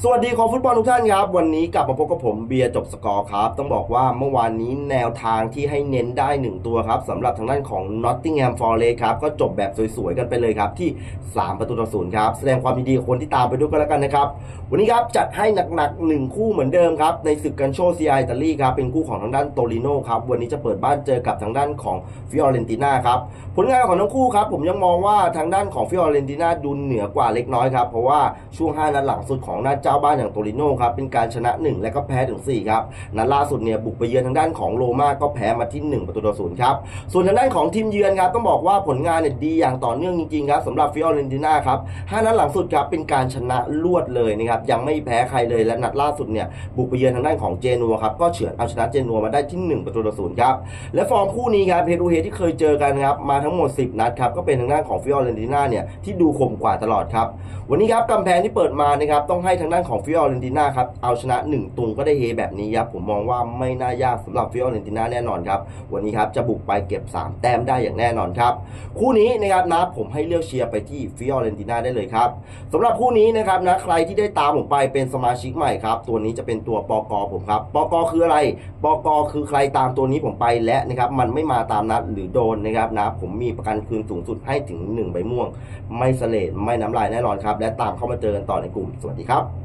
สวัสดีคอฟุตบอลทุกท่านครับ วันนี้กลับมาพบกับผมเบียร์จบสกอร์ครับ ต้องบอกว่าเมื่อวานนี้แนวทางที่ให้เน้นได้ 1 ตัวครับสำหรับทางด้านของ Nottingham Forest ครับ ก็จบแบบสวยๆ กันไปเลยครับ ที่ 3 ประตูต่อศูนย์ครับ แสดงความยินดีคนที่ตามไปด้วยกันแล้วกันนะครับ วันนี้ครับจัดให้หนักๆ 1 คู่เหมือนเดิมครับ ในศึกกันโชซีไออิตาลีครับ เป็นคู่ของทางด้านโตลิโนครับวันนี้จะเปิดบ้านเจอกับทางด้านของฟิออเรนติน่าครับผลงานของทั้งคู่ครับผมยังมองว่าทางด้านของฟิออเรนติน่าดูเหนือกว่าเล็กน้อยครับเพราะว่าช่วง5นัดหลังสุดของหน้าเจ้าบ้านอย่างโตลิโนครับเป็นการชนะ 1 และก็แพ้ถึง 4 ครับนัดล่าสุดเนี่ยบุกไปเยือนทางด้านของโรม่าก็แพ้มาที่ 1 ประตูต่อศูนย์ครับส่วนทางด้านของทีมเยือนครับต้องบอกว่าผลงานเนี่ยดีอย่างต่อเนื่องจริงๆครับสำหรับฟิออเรนติน่าครับ5นัดหลังสุดครับเป็นการชนะรวดเลยนะครับยังไม่แพ้ใครเลยและนัดล่าสุดเนี่ยบุกไปเยือนทางด้านของเจนัวครับก็เฉือนเอาชนะเจนัวมาได้ที่ 1 ประตูต่อศูนย์ครับและฟอร์มคู่นี้ครับเฮดูเฮที่เคยเจอกันครับมาทั้งหมด 10 นัดครับก็เป็นทางด้านของฟิออเรนติน่าเนี่ยที่ดูคมกว่าตลอดครับวันนี้ครับกำแพงที่เปิดมานะครับต้องให้ทางด้านของฟิออเรนติน่าครับเอาชนะ 1 ตุงก็ได้เฮแบบนี้ครับผมมองว่าไม่น่ายากสำหรับฟิออเรนติน่าแน่นอนครับวันนี้ครับจะบุกไปเก็บ 3 แต้มได้อย่างแน่นอนครับคู่นี้นะครับนะผมให้เลือกเชียร์ไปที่ฟิออเรนติน่าได้เลยครับสำหรับคู่นี้นะครับนะใครที่ได้ตามผมไปเป็นสมาชิกใหม่ครับตัวนี้จะเป็นตัวปกผมครับปกคืออะไรปกคือใครตามตัวนี้ผมไปและนะครับมันไม่มาตามนัดหรือโดนนะครับนะผมมีประกันคืนสูงสุดให้ถึง 1 ใบม่วง ไม่เสลดไม่น้ำลายแน่นอนครับและตามเข้ามาเจอกันต่อในกลุ่มสวัสดีครับ